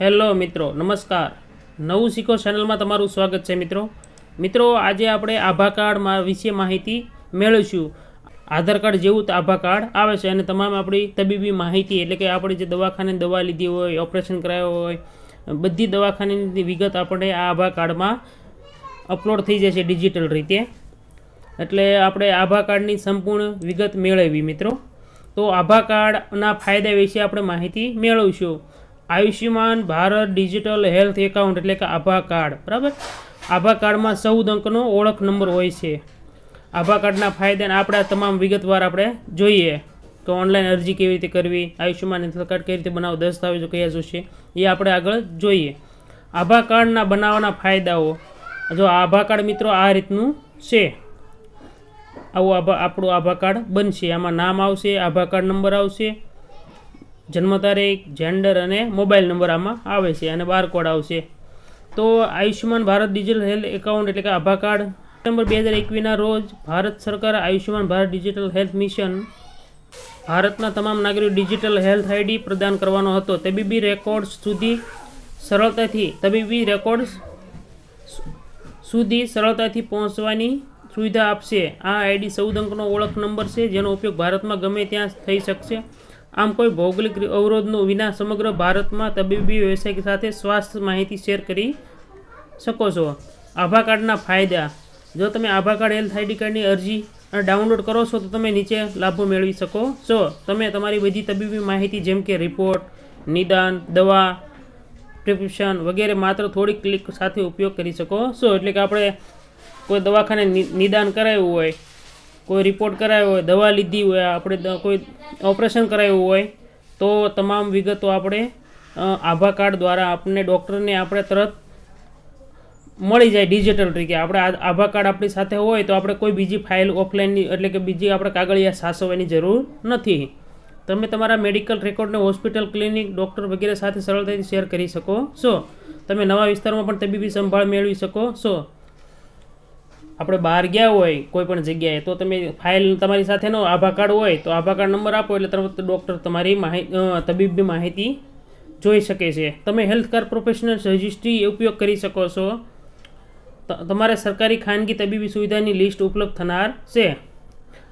Hello મિત્રો, નમસ્કાર. નવું શીખો ચેનલમાં તમારું સ્વાગત છે મિત્રો. મિત્રો, આજે આપણે આભા કાર્ડ વિશે માહિતી મેળવીશું. આધાર કાર્ડ જેવું તો આભા કાર્ડ આવે છે અને તમામ આપણી તબીબી માહિતી, એટલે કે આપણે જે દવાખાને દવા લીધી હોય, ઓપરેશન કરાયો હોય, બધી દવાખાનાની વિગત આપણે આ આભા કાર્ડમાં અપલોડ થઈ જશે ડિજિટલ રીતે. એટલે આપણે આભા કાર્ડની સંપૂર્ણ વિગત મેળવી મિત્રો. તો આભા કાર્ડના ફાયદા વિશે આપણે માહિતી મેળવીશું. Ayushman Bharat digital health account એટલે કે આભા કાર્ડ, બરાબર? આભા કાર્ડમાં ચૌદ અંકનો ઓળખ નંબર હોય છે. આભા કાર્ડના ફાયદાને આપણે તમામ વિગતવાર આપણે જોઈએ કે ઓનલાઈન અરજી કેવી રીતે કરવી, આયુષ્યમાન હેલ્થ કાર્ડ કઈ રીતે બનાવવું, દસ્તાવેજો કયા જોશે, એ આપણે આગળ જોઈએ. આભા કાર્ડના બનાવવાના ફાયદાઓ. જો આભા કાર્ડ મિત્રો આ રીતનું છે. આવું આભા, આપણું આભા કાર્ડ બનશે. આમાં નામ આવશે, આભા કાર્ડ નંબર આવશે જન્મ તારીખ જેન્ડર અને મોબાઈલ નંબર આમાં આવે છે અને બારકોડ આવશે. તો Ayushman Bharat digital health account એટલે કે આભા કાર્ડ સપ્ટેમ્બર બે હજાર એકવીસના રોજ ભારત સરકાર Ayushman Bharat digital health mission ભારતના તમામ નાગરિકો ડિજિટલ હેલ્થ આઈડી પ્રદાન કરવાનો હતો. તબીબી રેકોર્ડ્સ સુધી સરળતાથી, તબીબી રેકોર્ડ્સ સુધી સરળતાથી પહોંચવાની સુવિધા આપશે. આ આઈડી ચૌદ અંકનો ઓળખ નંબર છે, જેનો ઉપયોગ ભારતમાં ગમે ત્યાં થઈ શકશે. આમ કોઈ ભૌગોલિક અવરોધનો વિના સમગ્ર ભારતમાં તબીબી વ્યવસાય સાથે સ્વાસ્થ્ય માહિતી શેર કરી શકો છો. આભા કાર્ડના ફાયદા. જો તમે આભા કાર્ડ હેલ્થ આઈડી કાર્ડની અરજી અને ડાઉનલોડ કરો છો, તો તમે નીચે લાભો મેળવી શકો છો. તમે તમારી બધી તબીબી માહિતી જેમ કે રિપોર્ટ, નિદાન, દવા, પ્રિસ્ક્રિપ્શન વગેરે માત્ર થોડી ક્લિક સાથે ઉપયોગ કરી શકો છો. એટલે કે આપણે કોઈ દવાખાને નિદાન કરાવ્યું હોય કોઈ રિપોર્ટ કરાવ્યો હોય, દવા લીધી હોય, આપણે કોઈ ઓપરેશન કરાવ્યું હોય, તો તમામ વિગતો આપણે આભા કાર્ડ દ્વારા આપણને ડૉક્ટરને આપણે તરત મળી જાય ડિજિટલ તરીકે આપણે આભા કાર્ડ આપણી સાથે હોય તો આપણે કોઈ બીજી ફાઇલ ઓફલાઈનની એટલે કે બીજી આપણે કાગળિયા સાસવવાની જરૂર નથી. તમે તમારા મેડિકલ રેકોર્ડને હોસ્પિટલ ક્લિનિક ડૉક્ટર વગેરે સાથે સરળતાથી શેર કરી શકો છો. તમે નવા વિસ્તારમાં પણ તબીબી સંભાળ મેળવી શકો છો. આપણે બહાર ગયા હોય કોઈ પણ જગ્યાએ, તો તમે ફાઇલ તમારી સાથેનો આભા કાર્ડ હોય તો આભા કાર્ડ નંબર આપો એટલે તરત ડૉક્ટર તમારી માહિતી તબીબી માહિતી જોઈ શકે છે. તમે હેલ્થ કાર્ડ પ્રોફેશનલ રજિસ્ટ્રી ઉપયોગ કરી શકો છો. તમારે સરકારી ખાનગી તબીબી સુવિધાની લિસ્ટ ઉપલબ્ધ થનાર છે.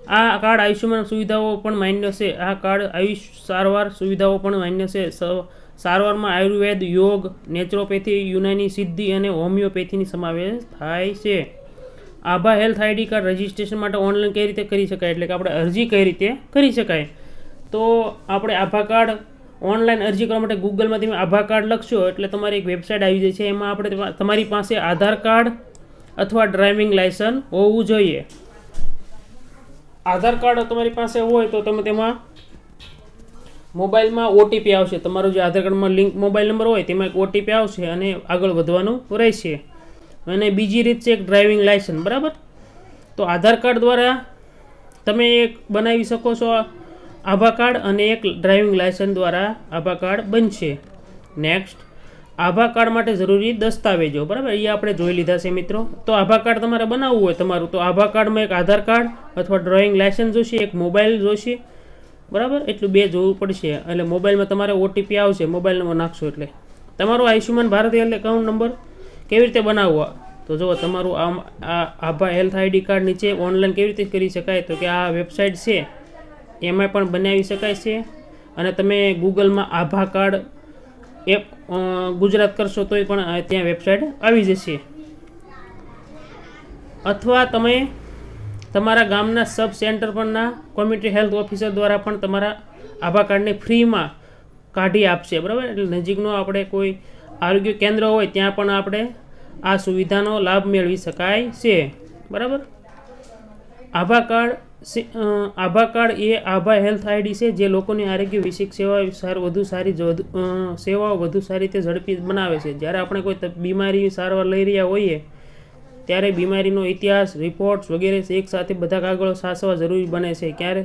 આ કાર્ડ આયુષ્યમાન સુવિધાઓ પણ માન્ય છે. આ કાર્ડ આયુષ સારવાર સુવિધાઓ પણ માન્ય છે. સારવારમાં આયુર્વેદ, યોગ નેચરોપેથી યુનાની સિદ્ધિ અને હોમિયોપેથીની સમાવેશ થાય છે. આભા હેલ્થ આઈડી કાર્ડ રજિસ્ટ્રેશન માટે ઓનલાઈન કઈ રીતે કરી શકાય? એટલે કે આપણે અરજી કઈ રીતે કરી શકાય? તો આપણે આભા કાર્ડ ઓનલાઈન અરજી કરવા માટે ગૂગલમાં તમે આભા કાર્ડ લખશો, એટલે તમારી એક વેબસાઇટ આવી જાય છે એમાં આપણે તમારી પાસે આધાર કાર્ડ અથવા ડ્રાઇવિંગ લાયસન્સ હોવું જોઈએ. આધાર કાર્ડ તમારી પાસે હોય તો તમે તેમાં મોબાઈલમાં ઓટીપી આવશે. તમારું જે આધાર કાર્ડમાં લિંક મોબાઈલ નંબર હોય, તેમાં એક ઓટીપી આવશે અને આગળ વધવાનું રહેશે. અને બીજી રીત છે એક ડ્રાઇવિંગ લાયસન્સ બરાબર? તો આધાર કાર્ડ દ્વારા તમે એક બનાવી શકો છો આભા કાર્ડ અને એક ડ્રાઇવિંગ લાયસન્સ દ્વારા આભા કાર્ડ બનશે. નેક્સ્ટ આભા કાર્ડ માટે જરૂરી દસ્તાવેજો, બરાબર? એ આપણે જોઈ લીધા છે મિત્રો. તો આભા કાર્ડ તમારે બનાવવું હોય તમારું, તો આભા કાર્ડમાં એક આધાર કાર્ડ અથવા ડ્રોઈંગ લાયસન્સ જોશે, એક મોબાઈલ જોશે, બરાબર? એટલું બે જોવું પડશે. એટલે મોબાઈલમાં તમારે ઓટીપી આવશે, મોબાઈલ નંબર નાખશો એટલે. તમારો આયુષ્યમાન ભારત એટલે એકાઉન્ટ નંબર કેવી રીતે બનાવવા? તો જુઓ, તમારું આમ આ આભા હેલ્થ આઈડી કાર્ડ નીચે ઓનલાઈન કેવી રીતે કરી શકાય? તો કે આ વેબસાઇટ છે, એમાં પણ બનાવી શકાય છે. અને તમે ગૂગલમાં આભા કાર્ડ એપ ગુજરાત કરશો તોય પણ ત્યાં વેબસાઇટ આવી જશે. અથવા તમે તમારા ગામના સબ સેન્ટર પરના કોમ્યુનિટી હેલ્થ ઓફિસર દ્વારા પણ તમારા આભા કાર્ડને ફ્રીમાં કાઢી આપશે. બરાબર? એટલે નજીકનો આપણે કોઈ આરોગ્ય કેન્દ્ર હોય ત્યાં પણ આપણે આ સુવિધાનો લાભ મેળવી શકાય છે. બરાબર? આભા કાર્ડ આભા કાર્ડ એ આભા હેલ્થ આઈડી છે જે લોકોની આરોગ્ય વિશેષ સેવા સાર, વધુ સારી સેવાઓ વધુ સારી રીતે ઝડપી બનાવે છે. જ્યારે આપણે કોઈ બીમારી સારવાર લઈ રહ્યા હોઈએ, ત્યારે બીમારીનો ઇતિહાસ રિપોર્ટ્સ વગેરે એક સાથે બધા કાગળો સાચવા જરૂરી બને છે. ક્યારે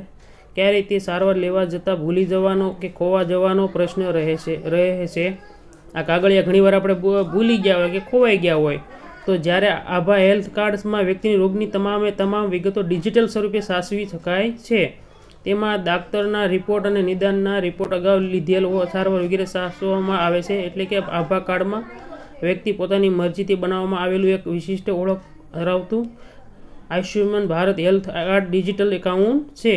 ક્યારેય તે સારવાર લેવા જતાં ભૂલી જવાનો કે ખોવા જવાનો પ્રશ્ન રહે છે રહે છે. આ કાગળિયા ઘણીવાર આપણે ભૂલી ગયા હોય કે ખોવાઈ ગયા હોય. તો જ્યારે આભા હેલ્થ કાર્ડ્સમાં વ્યક્તિની રોગની તમામે તમામ વિગતો ડિજિટલ સ્વરૂપે સાચવી શકાય છે. તેમાં ડાક્ટરના રિપોર્ટ અને નિદાનના રિપોર્ટ અગાઉ લીધેલ સારવાર વગેરે સાચવવામાં આવે છે, એટલે કે આભા કાર્ડમાં વ્યક્તિ પોતાની મરજીથી બનાવવામાં આવેલું એક વિશિષ્ટ ઓળખ ધરાવતું Ayushman Bharat health card digital account છે.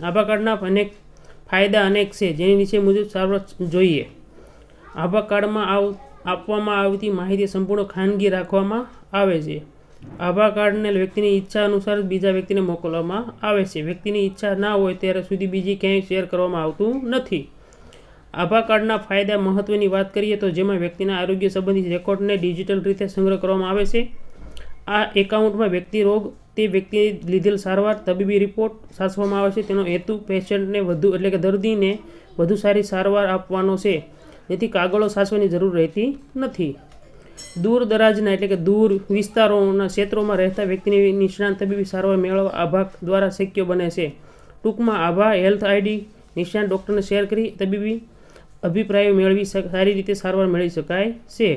આભા કાર્ડના અનેક ફાયદા અનેક છે. જેની નીચે મુજબ સારવાર જોઈએ. આભા કાર્ડમાં આવ, આપવામાં આવતી માહિતી સંપૂર્ણ ખાનગી રાખવામાં આવે છે. આભા કાર્ડને વ્યક્તિની ઈચ્છા અનુસાર બીજા વ્યક્તિને મોકલવામાં આવે છે. વ્યક્તિની ઈચ્છા ના હોય ત્યારે સુધી બીજી ક્યાંય શેર કરવામાં આવતું નથી. આભા કાર્ડના ફાયદા મહત્વની વાત કરીએ તો જેમાં વ્યક્તિના આરોગ્ય સંબંધિત રેકોર્ડને ડિજિટલ રીતે સંગ્રહ કરવામાં આવે છે. આ એકાઉન્ટમાં વ્યક્તિ રોગ, તે વ્યક્તિએ લીધેલ સારવાર, તબીબી રિપોર્ટ સાચવવામાં આવે છે. તેનો હેતુ પેશન્ટને વધુ એટલે કે દર્દીને વધુ સારી સારવાર આપવાનો છે. જેથી કાગળો સાચવાની જરૂર રહેતી નથી. દૂર દરાજના એટલે કે દૂર વિસ્તારોના ક્ષેત્રોમાં રહેતા વ્યક્તિની નિષ્ણાંત તબીબી સારવાર મેળવવા આભા દ્વારા શક્ય બને છે. ટૂંકમાં આભા, હેલ્થ આઈડી, નિષ્ણાંત ડૉક્ટરને શેર કરી તબીબી અભિપ્રાયો મેળવી સારી રીતે સારવાર મેળવી શકાય છે.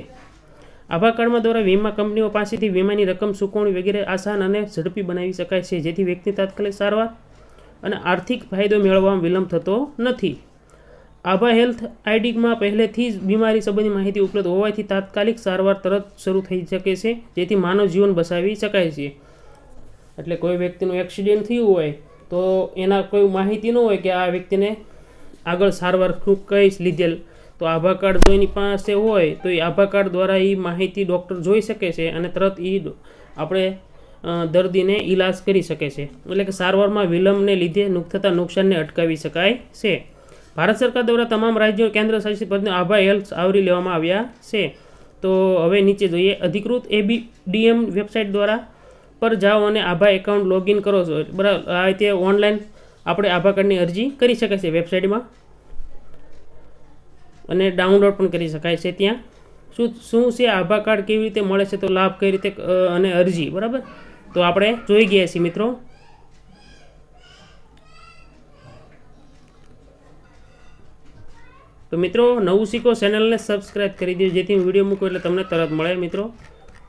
આભા કાર્ડમાં દ્વારા વીમા કંપનીઓ પાસેથી વીમાની રકમ ચૂકવણી વગેરે આસાન અને ઝડપી બનાવી શકાય છે, જેથી વ્યક્તિ તાત્કાલિક સારવાર અને આર્થિક ફાયદો મેળવવામાં વિલંબ થતો નથી. આભા હેલ્થ આઈડીમાં પહેલેથી જ બીમારી સંબંધી માહિતી ઉપલબ્ધ હોવાથી તાત્કાલિક સારવાર તરત શરૂ થઈ શકે છે, જેથી માનવ જીવન બચાવી શકાય છે. એટલે કોઈ વ્યક્તિનું એક્સિડન્ટ થયું હોય તો એના કોઈ માહિતી ન હોય કે આ વ્યક્તિને આગળ સારવાર શું કઈ લીધેલ. તો આભા કાર્ડ જો એની પાસે હોય તો એ આભા કાર્ડ દ્વારા એ માહિતી ડૉક્ટર જોઈ શકે છે અને તરત એ આપણે દર્દીને ઈલાજ કરી શકે છે. એટલે કે સારવારમાં વિલંબને લીધે થતા નુકસાનને અટકાવી શકાય છે. ભારત સરકાર દ્વારા તમામ રાજ્યો કેન્દ્ર શાસિત પ્રદેશને આભા હેલ્થ આવરી લેવામાં આવ્યા છે. તો હવે નીચે જોઈએ. અધિકૃત એબી ડીએમ વેબસાઇટ દ્વારા પર જાઓ અને આભા એકાઉન્ટ લોગિન કરો છો. બરાબર. આ રીતે ઓનલાઈન આપણે આભા કાર્ડની અરજી કરી શકાય છે વેબસાઇટમાં. અને ડાઉનલોડ પણ કરી શકાય છે ત્યાં. શું શું છે આભા કાર્ડ કેવી રીતે મળે છે? તો લાભ કઈ રીતે અને અરજી. બરાબર? તો આપણે જોઈ ગયા છીએ મિત્રો. તો મિત્રો, નવું શીખો ચેનલને સબસ્ક્રાઈબ કરી દેજો. જેથી હું વીડિયો મૂકું એટલે તમને તરત મળે મિત્રો.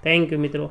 થેન્ક યુ મિત્રો.